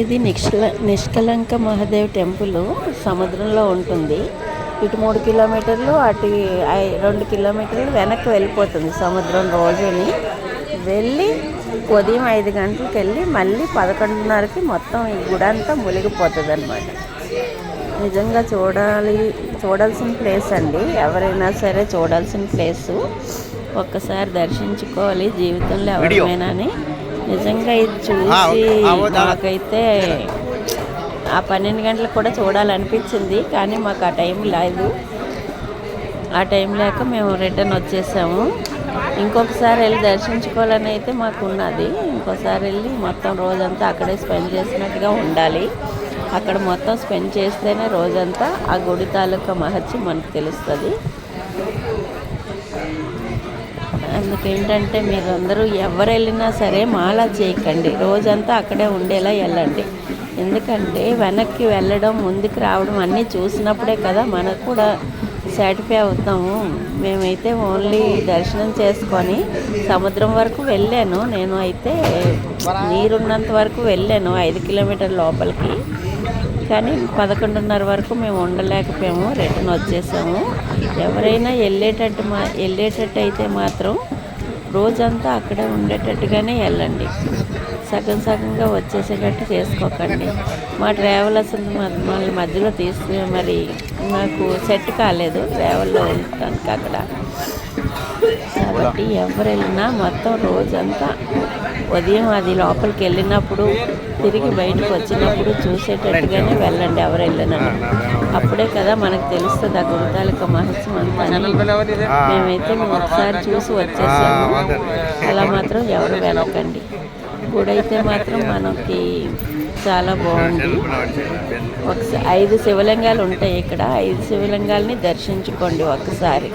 ఇది నిష్కల నిష్కలంక మహాదేవ్ టెంపుల్ సముద్రంలో ఉంటుంది. ఇటు మూడు కిలోమీటర్లు అటు రెండు కిలోమీటర్లు వెనక్కి వెళ్ళిపోతుంది సముద్రం రోజుని. వెళ్ళి ఉదయం ఐదు గంటలకు వెళ్ళి మళ్ళీ పదకొండున్నరకి మొత్తం ఈ గుడి అంతా మునిగిపోతుంది అనమాట నిజంగా చూడాలి చూడాల్సిన ప్లేస్ అండి. ఎవరైనా సరే చూడాల్సిన ప్లేసు. ఒక్కసారి దర్శించుకోవాలి జీవితంలో ఎవరైనా నిజంగా ఇది చూసి నాకైతే ఆ పన్నెండు గంటలకు కూడా చూడాలనిపించింది కానీ మాకు ఆ టైం లేదు. ఆ టైం లేక మేము రిటర్న్ వచ్చేసాము. ఇంకొకసారి వెళ్ళి దర్శించుకోవాలని అయితే మాకు ఉన్నది ఇంకోసారి వెళ్ళి మొత్తం రోజంతా అక్కడే స్పెండ్ చేసినట్టుగా ఉండాలి. అక్కడ మొత్తం స్పెండ్ చేస్తేనే రోజంతా ఆ గుడి తాలూకా మహత్యం మనకు తెలుస్తుంది. అందుకేంటంటే మీరందరూ ఎవరు వెళ్ళినా సరే మాలా చేయకండి. రోజంతా అక్కడే ఉండేలా వెళ్ళండి. ఎందుకంటే వెనక్కి వెళ్ళడం ముందుకు రావడం అన్నీ చూసినప్పుడే కదా మనకు కూడా సాటిఫై అవుతాము. మేమైతే ఓన్లీ దర్శనం చేసుకొని సముద్రం వరకు వెళ్ళాను. నేను అయితే నీరున్నంత వరకు వెళ్ళాను ఐదు కిలోమీటర్ లోపలికి. కానీ పదకొండున్నర వరకు మేము ఉండలేకపోయాము. రిటర్న్ వచ్చేసాము. ఎవరైనా వెళ్ళేటట్టు మా వెళ్ళేటట్టు అయితే మాత్రం రోజంతా అక్కడే ఉండేటట్టుగానే వెళ్ళండి. సగం సగంగా వచ్చేసేటట్టు చేసుకోకండి. మా ట్రావెలర్స్ మళ్ళీ మధ్యలో తీసుకు మరి నాకు సెట్ కాలేదు. ట్రావెల్లో ఉండటానికి అక్కడ. కాబట్టి ఎవరు వెళ్ళినా మొత్తం రోజంతా ఉదయం అది లోపలికి వెళ్ళినప్పుడు తిరిగి బయటకు వచ్చినప్పుడు చూసేటట్టుగానే వెళ్ళండి ఎవరు వెళ్ళినా అప్పుడే కదా మనకు తెలుస్తుంది ఆ గురుతాలక మహత్యం అంతా. మేమైతే ఒకసారి చూసి వచ్చేసాము. అలా మాత్రం ఎవరు వెళ్ళకండి. గుడైతే మాత్రం మనకి చాలా బాగుంది. ఒకసారి ఐదు శివలింగాలు ఉంటాయి ఇక్కడ. ఐదు శివలింగాలని దర్శించుకోండి ఒకసారి.